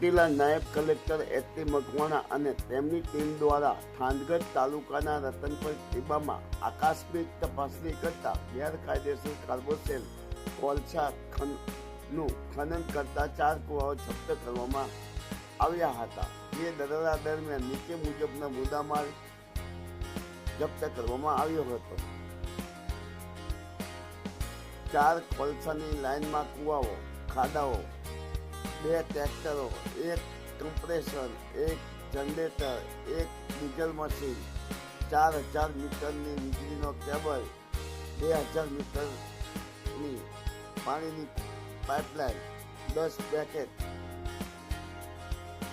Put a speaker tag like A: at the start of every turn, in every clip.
A: નાયબ collector ST Makwana અને તેમની ટીમ દ્વારા થાનગઢ તાલુકાના રતનપર ટીબામાં આકસ્મિક તપાસણી કરતા ગેરકાયદેસર કાર્બોસેલ કોલસા ખનનું ખનન કરતા ચાર કુવાઓ જપ્ત કરવામાં આવ્યા હતા. જે દરોડા દરમિયાન નીચે મુજબના મુદ્દામાલ જપ્ત કરવામાં આવ્યો હતો. ચાર કોલસાની લાઇનમાં કુવાઓ, ખાડાઓ બે ટ્રેક્ટરો એક કમ્પ્રેસર એક જનરેટર એક ડીઝલ મશીન ચાર હજાર મીટરની વીજળીનો કેબલ બે હજાર મીટરની પાણીની પાઇપલાઇન દસ પેકેટ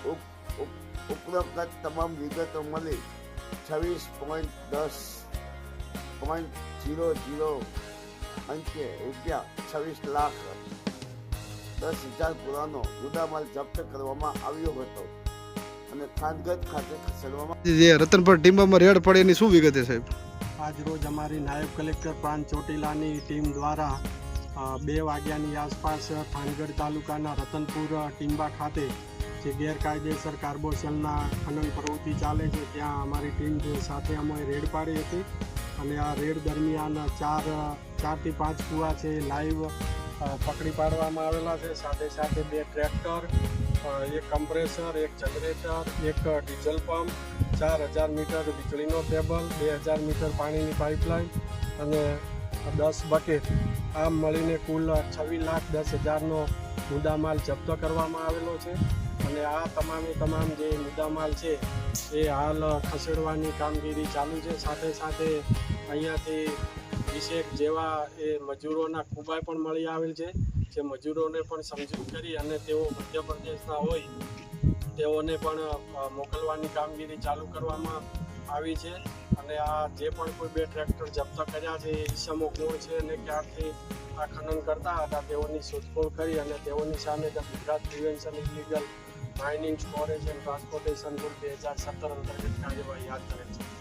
A: ઉપ- ઉપ- ઉપરોક્ત તમામ વિગતો મળી. છવ્વીસ પોઈન્ટ દસ પોઈન્ટ જીરો જીરો અંકે રૂપિયા છવ્વીસ લાખ દસ હજાર પુરાનો ગુદામાલ જપ્ત કરવામાં આવ્યો હતો અને ખાનગત ખાતે ખસેડવામાં
B: જે રતનપર ટીમ્બામાં રેડ પડે એની શું વિગતે સાહેબ?
C: આજ રોજ અમારી નાયબ કલેક્ટર પ્રાંત ચોટીલાની ટીમ દ્વારા બે વાગ્યાની આસપાસ થાનગઢ તાલુકાના રતનપુર ટીંબા ખાતે જે ગેરકાયદેસર કાર્બોસેલના ખનન પ્રવૃત્તિ ચાલે છે ત્યાં અમારી ટીમ સાથે અમે રેડ પાડી હતી. અને આ રેડ દરમિયાન ચાર ચારથી પાંચ કુવા છે લાઈવ પકડી પાડવામાં આવેલા છે. સાથે સાથે બે ટ્રેક્ટર એક કમ્પ્રેસર, એક જનરેટર, એક ડીઝલ પંપ, ચાર હજાર મીટર વીજળીનો કેબલ, બે હજાર મીટર પાણીની પાઇપલાઇન અને દસ બકેટ. આમ મળીને કુલ છવ્વીસ લાખ દસ હજારનો મુદ્દામાલ જપ્ત કરવામાં આવેલો છે. અને આ તમામે તમામ જે મુદ્દામાલ છે, એ હાલ ખસેડવાની કામગીરી ચાલુ છે. સાથે સાથે અહીંયાથી વીસેક જેવા એ મજૂરોના ખૂબાઈ પણ મળી આવેલ છે. જે મજૂરોને પણ સમજૂત કરી અને તેઓ મધ્યપ્રદેશના હોય, તેઓને પણ મોકલવાની કામગીરી ચાલુ કરવામાં આવી છે. અને આ જે પણ કોઈ બે ટ્રેક્ટર જપ્ત કર્યા છે, એ ઈસમો કોણ છે અને ક્યાંથી આ ખનન કરતા હતા, તેઓની શોધખોળ કરી અને તેઓની સામે the Gujarat prevention illegal mining storage and transportation rule બે હજાર સત્તર અંતર્ગત કાર્યવાહી હાથ ધરેલ છે.